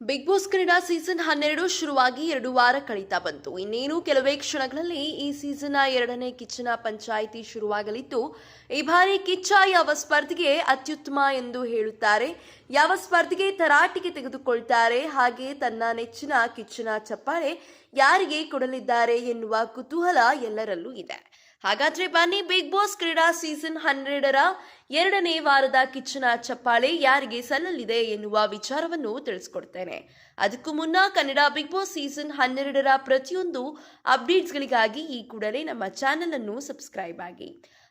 Big boss ಕ್ರೀಡಾ season ಹನ್ನೆರಡು ಶುರುವಾಗಿ ಎರಡು ವಾರ ಕಳೀತಾ ಬಂತು. ಇನ್ನೇನು ಕೆಲವೇ ಕ್ಷಣಗಳಲ್ಲಿ ಈ ಸೀಸನ್ನ ಎರಡನೇ ಕಿಚ್ಚನ ಪಂಚಾಯಿತಿ ಶುರುವಾಗಲಿದ್ದು, ಈ ಬಾರಿ ಕಿಚ್ಚ ಯಾವ ಸ್ಪರ್ಧೆಗೆ ಅತ್ಯುತ್ತಮ ಎಂದು ಹೇಳುತ್ತಾರೆ. ಯಾವ ಸ್ಪರ್ಧೆಗೆ ತರಾಟಿಗೆ ತೆಗೆದುಕೊಳ್ತಾರೆ. ಹಾಗೆ ತನ್ನ ನೆಚ್ಚಿನ ಕಿಚ್ಚನ ಚಪ್ಪಾಳೆ ಯಾರಿಗೆ ಕೊಡಲಿದ್ದಾರೆ ಎನ್ನುವ ಕುತೂಹಲ ಎಲ್ಲರಲ್ಲೂ ಇದೆ. ಹಾಗಾದ್ರೆ ಬನ್ನಿ ಬಿಗ್ ಬಾಸ್ ಕ್ರೀಡಾ ಸೀಸನ್ ಹನ್ನೆರಡರ ಎರಡನೇ ವಾರದ ಕಿಚ್ಚನ ಚಪ್ಪಾಳೆ ಯಾರಿಗೆ ಸಲ್ಲಲಿದೆ ಎನ್ನುವ ವಿಚಾರವನ್ನು ತಿಳಿಸ್ಕೊಡ್ತೇನೆ. ಅದಕ್ಕೂ ಮುನ್ನ ಕನ್ನಡ ಬಿಗ್ ಬಾಸ್ ಸೀಸನ್ ಹನ್ನೆರಡರ ಪ್ರತಿಯೊಂದು ಅಪ್ಡೇಟ್ಸ್ಗಳಿಗಾಗಿ ಈ ಕೂಡಲೇ ನಮ್ಮ ಚಾನೆಲ್ ಅನ್ನು ಸಬ್ಸ್ಕ್ರೈಬ್ ಆಗಿ.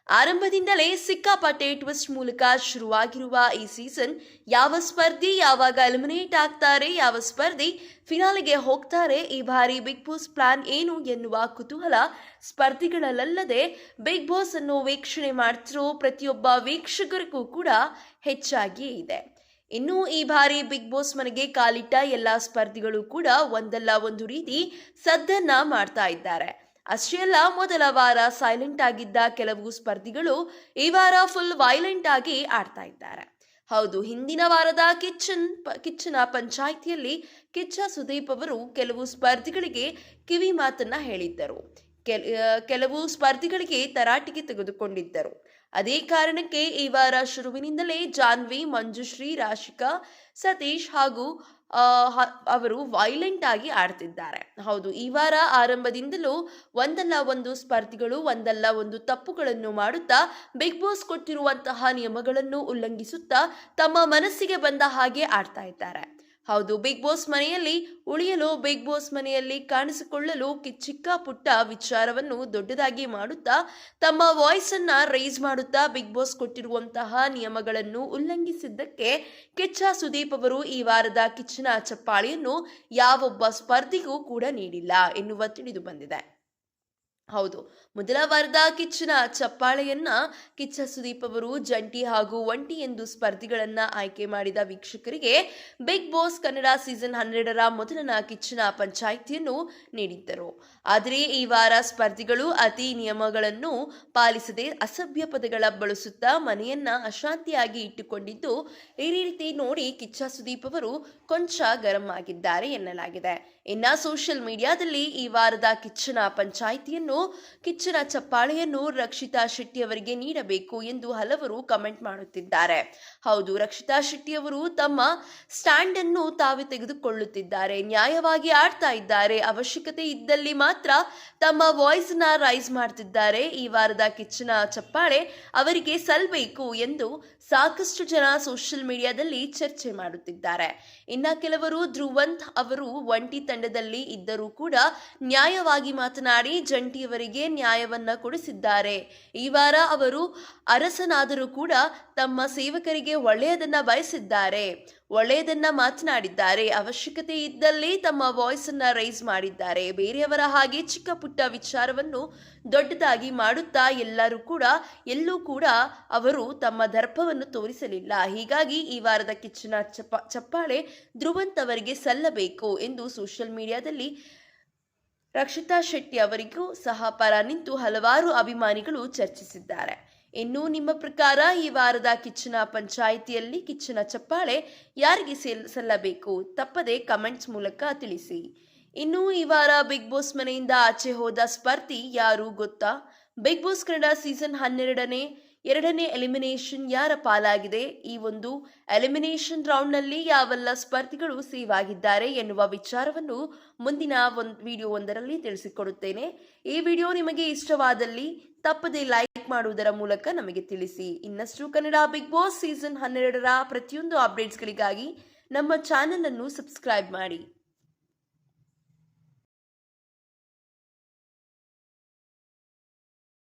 ಆರಂಭದಿಂದಲೇ ಸಿಕ್ಕಾಪಟ್ಟೆ ಟ್ವಿಸ್ಟ್ ಮೂಲಕ ಶುರುವಾಗಿರುವ ಈ ಸೀಸನ್ ಯಾವ ಸ್ಪರ್ಧಿ ಯಾವಾಗ ಎಲಿಮಿನೇಟ್ ಆಗ್ತಾರೆ, ಯಾವ ಸ್ಪರ್ಧಿ ಫಿನಾಲಿಗೆ ಹೋಗ್ತಾರೆ, ಈ ಬಾರಿ ಬಿಗ್ ಬಾಸ್ ಪ್ಲಾನ್ ಏನು ಎನ್ನುವ ಕುತೂಹಲ ಸ್ಪರ್ಧಿಗಳಲ್ಲದೆ ಬಿಗ್ ಬಾಸ್ ಅನ್ನು ವೀಕ್ಷಣೆ ಮಾಡ್ತಿರೋ ಪ್ರತಿಯೊಬ್ಬ ವೀಕ್ಷಕರಿಗೂ ಕೂಡ ಹೆಚ್ಚಾಗಿಯೇ ಇದೆ. ಇನ್ನು ಈ ಬಾರಿ ಬಿಗ್ ಬಾಸ್ ಮನೆಗೆ ಕಾಲಿಟ್ಟ ಎಲ್ಲ ಸ್ಪರ್ಧಿಗಳು ಕೂಡ ಒಂದಲ್ಲ ಒಂದು ರೀತಿ ಸದ್ದನ್ನ ಮಾಡ್ತಾ ಇದ್ದಾರೆ. ಅಷ್ಟೇ ಅಲ್ಲ ಮೊದಲ ವಾರ ಸೈಲೆಂಟ್ ಆಗಿದ್ದ ಕೆಲವು ಸ್ಪರ್ಧಿಗಳು ಈ ವಾರ ಫುಲ್ ವೈಲೆಂಟ್ ಆಗಿ ಆಡ್ತಾ ಇದ್ದಾರೆ. ಹೌದು, ಹಿಂದಿನ ವಾರದ ಕಿಚ್ಚನ್ ಕಿಚ್ಚನ ಪಂಚಾಯಿತಿಯಲ್ಲಿ ಕಿಚ್ಚ ಸುದೀಪ್ ಅವರು ಕೆಲವು ಸ್ಪರ್ಧಿಗಳಿಗೆ ಕಿವಿ ಮಾತನ್ನ ಹೇಳಿದ್ದರು. ಕೆಲ ಕೆಲವು ಸ್ಪರ್ಧಿಗಳಿಗೆ ತರಾಟೆಗೆ ತೆಗೆದುಕೊಂಡಿದ್ದರು. ಅದೇ ಕಾರಣಕ್ಕೆ ಈ ವಾರ ಶುರುವಿನಿಂದಲೇ ಜಾನ್ವಿ, ಮಂಜುಶ್ರೀ, ರಾಶಿಕಾ, ಸತೀಶ್ ಹಾಗೂ ಅವರು ವೈಲೆಂಟ್ ಆಗಿ ಆಡ್ತಿದ್ದಾರೆ. ಹೌದು, ಈ ವಾರ ಆರಂಭದಿಂದಲೂ ಒಂದಲ್ಲ ಒಂದು ಸ್ಪರ್ಧಿಗಳು, ಒಂದಲ್ಲ ಒಂದು ತಪ್ಪುಗಳನ್ನು ಮಾಡುತ್ತಾ, ಬಿಗ್ ಬಾಸ್ ಕೊಟ್ಟಿರುವಂತಹ ನಿಯಮಗಳನ್ನು ಉಲ್ಲಂಘಿಸುತ್ತಾ, ತಮ್ಮ ಮನಸ್ಸಿಗೆ ಬಂದ ಹಾಗೆ ಆಡ್ತಾ ಇದ್ದಾರೆ. ಹೌದು ಬಿಗ್ ಬಾಸ್ ಮನೆಯಲ್ಲಿ ಉಳಿಯಲು ಬಿಗ್ ಬಾಸ್ ಮನೆಯಲ್ಲಿ ಕಾಣಿಸಿಕೊಳ್ಳಲು ಚಿಕ್ಕ ಪುಟ್ಟ ವಿಚಾರವನ್ನು ದೊಡ್ಡದಾಗಿ ಮಾಡುತ್ತಾ, ತಮ್ಮ ವಾಯ್ಸ್ ಅನ್ನ ರೈಸ್ ಮಾಡುತ್ತಾ ಬಿಗ್ ಬಾಸ್ ಕೊಟ್ಟಿರುವಂತಹ ನಿಯಮಗಳನ್ನು ಉಲ್ಲಂಘಿಸಿದ್ದಕ್ಕೆ ಕಿಚ್ಚ ಸುದೀಪ್ ಅವರು ಈ ವಾರದ ಕಿಚ್ಚಿನ ಚಪ್ಪಾಳಿಯನ್ನು ಯಾವೊಬ್ಬ ಸ್ಪರ್ಧಿಗೂ ಕೂಡ ನೀಡಿಲ್ಲ ಎನ್ನುವ ತಿಳಿದು ಬಂದಿದೆ. ಹೌದು. ಮೊದಲ ವಾರದ ಕಿಚ್ಚನ ಚಪ್ಪಾಳೆಯನ್ನ ಕಿಚ್ಚ ಸುದೀಪ್ ಅವರು ಜಂಟಿ ಹಾಗೂ ಒಂಟಿ ಎಂದು ಸ್ಪರ್ಧಿಗಳನ್ನ ಆಯ್ಕೆ ಮಾಡಿದ ವೀಕ್ಷಕರಿಗೆ ಬಿಗ್ ಬಾಸ್ ಕನ್ನಡ ಸೀಸನ್ ಹನ್ನೆರಡರ ಮೊದಲನ ಕಿಚ್ಚನ ಪಂಚಾಯಿತಿಯನ್ನು ನೀಡಿದ್ದರು. ಆದರೆ ಈ ವಾರ ಸ್ಪರ್ಧಿಗಳು ಅತಿ ನಿಯಮಗಳನ್ನು ಪಾಲಿಸದೆ ಅಸಭ್ಯ ಪದಗಳ ಬಳಸುತ್ತಾ ಮನೆಯನ್ನ ಅಶಾಂತಿಯಾಗಿ ಇಟ್ಟುಕೊಂಡಿದ್ದು ಈ ರೀತಿ ನೋಡಿ ಕಿಚ್ಚ ಸುದೀಪ್ ಅವರು ಕೊಂಚ ಗರಂ ಆಗಿದ್ದಾರೆ ಎನ್ನಲಾಗಿದೆ. ಇನ್ನ ಸೋಷಿಯಲ್ ಮೀಡಿಯಾದಲ್ಲಿ ಈ ವಾರದ ಕಿಚ್ಚನ ಪಂಚಾಯಿತಿಯನ್ನು ಕಿಚ್ಚನ ಚಪ್ಪಾಳೆಯನ್ನು ರಕ್ಷಿತಾ ಶೆಟ್ಟಿ ಅವರಿಗೆ ನೀಡಬೇಕು ಎಂದು ಹಲವರು ಕಮೆಂಟ್ ಮಾಡುತ್ತಿದ್ದಾರೆ. ಹೌದು, ರಕ್ಷಿತಾ ಶೆಟ್ಟಿಯವರು ತಮ್ಮ ಸ್ಟ್ಯಾಂಡ್ ಅನ್ನು ತಾವೇ ತೆಗೆದುಕೊಳ್ಳುತ್ತಿದ್ದಾರೆ. ನ್ಯಾಯವಾಗಿ ಆಡ್ತಾ ಇದ್ದಾರೆ. ಅವಶ್ಯಕತೆ ಇದ್ದಲ್ಲಿ ಮಾತ್ರ ತಮ್ಮ ವಾಯ್ಸ್ನ ರೈಸ್ ಮಾಡ್ತಿದ್ದಾರೆ. ಈ ವಾರದ ಕಿಚ್ಚನ ಚಪ್ಪಾಳೆ ಅವರಿಗೆ ಸಲ್ಬೇಕು ಎಂದು ಸಾಕಷ್ಟು ಜನ ಸೋಷಿಯಲ್ ಮೀಡಿಯಾದಲ್ಲಿ ಚರ್ಚೆ ಮಾಡುತ್ತಿದ್ದಾರೆ. ಇನ್ನ ಕೆಲವರು ಧ್ರುವಂತ್ ಅವರು ಒಂಟಿ ತಂಡದಲ್ಲಿ ಇದ್ದರೂ ಕೂಡ ನ್ಯಾಯವಾಗಿ ಮಾತನಾಡಿ ಜಂಟಿಯವರಿಗೆ ನ್ಯಾಯವನ್ನ ಕೊಡಿಸಿದ್ದಾರೆ. ಈ ವಾರ ಅವರು ಅರಸನಾದರೂ ಕೂಡ ತಮ್ಮ ಸೇವಕರಿಗೆ ಒಳ್ಳೆಯದನ್ನ ಬಯಸಿದ್ದಾರೆ, ಒಳ್ಳೆಯದನ್ನ ಮಾತನಾಡಿದ್ದಾರೆ, ಅವಶ್ಯಕತೆ ಇದ್ದಲ್ಲಿ ತಮ್ಮ ವಾಯ್ಸ್ ಅನ್ನ ರೈಸ್ ಮಾಡಿದ್ದಾರೆ. ಬೇರೆಯವರ ಹಾಗೆ ಚಿಕ್ಕ ಪುಟ್ಟ ವಿಚಾರವನ್ನು ದೊಡ್ಡದಾಗಿ ಮಾಡುತ್ತಾ ಎಲ್ಲರೂ ಕೂಡ, ಎಲ್ಲೂ ಕೂಡ ಅವರು ತಮ್ಮ ದರ್ಪವನ್ನು ತೋರಿಸಲಿಲ್ಲ. ಹೀಗಾಗಿ ಈ ವಾರದ ಕಿಚ್ಚಿನ ಚಪ್ಪ, ಚಪ್ಪಾಳೆ ಧ್ರುವಂತ್ ಅವರಿಗೆ ಸಲ್ಲಬೇಕು ಎಂದು ಸೋಷಿಯಲ್ ಮೀಡಿಯಾದಲ್ಲಿ ರಕ್ಷಿತಾ ಶೆಟ್ಟಿ ಅವರಿಗೂ ಸಹ ಪರ ನಿಂತು ಹಲವಾರು ಅಭಿಮಾನಿಗಳು ಚರ್ಚಿಸಿದ್ದಾರೆ. ಇನ್ನು ನಿಮ್ಮ ಪ್ರಕಾರ ಈ ವಾರದ ಕಿಚ್ಚನ ಪಂಚಾಯಿತಿಯಲ್ಲಿ ಕಿಚ್ಚನ ಚಪ್ಪಾಳೆ ಯಾರಿಗೆ ಸೆಲ್, ಸಲ್ಲಬೇಕು? ತಪ್ಪದೆ ಕಮೆಂಟ್ಸ್ ಮೂಲಕ ತಿಳಿಸಿ. ಇನ್ನು ಈ ವಾರ ಬಿಗ್ ಬಾಸ್ ಮನೆಯಿಂದ ಆಚೆ ಹೋದ ಸ್ಪರ್ಧಿ ಯಾರು ಗೊತ್ತಾ? ಬಿಗ್ ಬಾಸ್ ಕನ್ನಡ ಸೀಸನ್ ಹನ್ನೆರಡನೇ ಎರಡನೇ ಎಲಿಮಿನೇಷನ್ ಯಾರ ಪಾಲಾಗಿದೆ? ಈ ಒಂದು ಎಲಿಮಿನೇಷನ್ ರೌಂಡ್ನಲ್ಲಿ ಯಾವೆಲ್ಲ ಸ್ಪರ್ಧಿಗಳು ಸೇವ್ ಆಗಿದ್ದಾರೆ ಎನ್ನುವ ವಿಚಾರವನ್ನು ಮುಂದಿನ ಒಂದು ವಿಡಿಯೋ ಒಂದರಲ್ಲಿ ತಿಳಿಸಿಕೊಡುತ್ತೇನೆ. ಈ ವಿಡಿಯೋ ನಿಮಗೆ ಇಷ್ಟವಾದಲ್ಲಿ ತಪ್ಪದೆ ಲೈಕ್ ಮಾಡುವುದರ ಮೂಲಕ ನಮಗೆ ತಿಳಿಸಿ. ಇನ್ನಷ್ಟು ಕನ್ನಡ ಬಿಗ್ ಬಾಸ್ ಸೀಸನ್ ಹನ್ನೆರಡರ ಪ್ರತಿಯೊಂದು ಅಪ್ಡೇಟ್ಸ್ಗಳಿಗಾಗಿ ನಮ್ಮ ಚಾನೆಲ್ ಅನ್ನು ಸಬ್ಸ್ಕ್ರೈಬ್ ಮಾಡಿ.